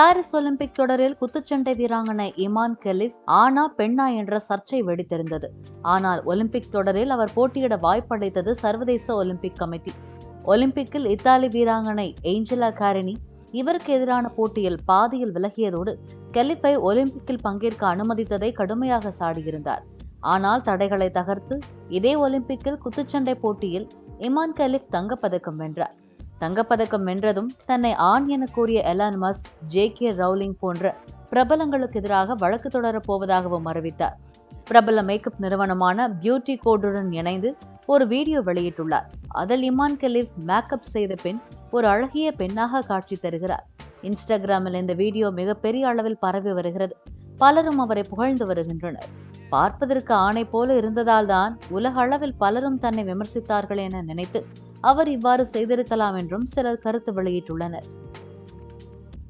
Paris Olympic தொடரில் குத்துச்சண்டை வீராங்கனை இமான் கெலிஃப் ஆனா பெண்ணா என்ற சர்ச்சை வெடித்திருந்தது. ஆனால் ஒலிம்பிக் தொடரில் அவர் போட்டியிட வாய்ப்பளித்தது சர்வதேச ஒலிம்பிக் கமிட்டி. ஒலிம்பிக்கில் இத்தாலி வீராங்கனை ஏஞ்சலா காரினி இவருக்கு எதிரான போட்டியில் பாதியில் விலகியதோடு கெலிப்பை ஒலிம்பிக்கில் பங்கேற்க அனுமதித்ததை கடுமையாக சாடியிருந்தார். ஆனால் தடைகளை தகர்த்து இதே ஒலிம்பிக்கில் குத்துச்சண்டை போட்டியில் இமான் கலிஃப் தங்கப்பதக்கம் வென்றார். தங்கப்பதக்கம் வென்றதும் தன்னை ஆண் என கூறிய Elon Musk J K Rowling போன்ற பிரபலங்களுக்கு எதிராக வழக்கு தொடரப் போவதாகவும் அறிவித்தார். பிரபல மேக்கப் நிறுவனமான பியூட்டி கோடுடன் இணைந்து ஒரு வீடியோ வெளியிட்டுள்ளார். அதில் இமான் கலீஃப் மேக்கப் செய்த பின் ஒரு அழகிய பெண்ணாக காட்சி தருகிறார். இன்ஸ்டாகிராமில் இந்த வீடியோ மிகப்பெரிய அளவில் பரவி வருகிறது. பலரும் அவரை புகழ்ந்து வருகின்றனர். பார்ப்பதற்கு ஆணை போல இருந்ததால்தான் உலக அளவில் பலரும் தன்னை விமர்சித்தார்கள் என நினைத்து அவர் இவ்வாறு செய்திருக்கலாம் என்றும் சிலர் கருத்து வெளியிட்டுள்ளனர்.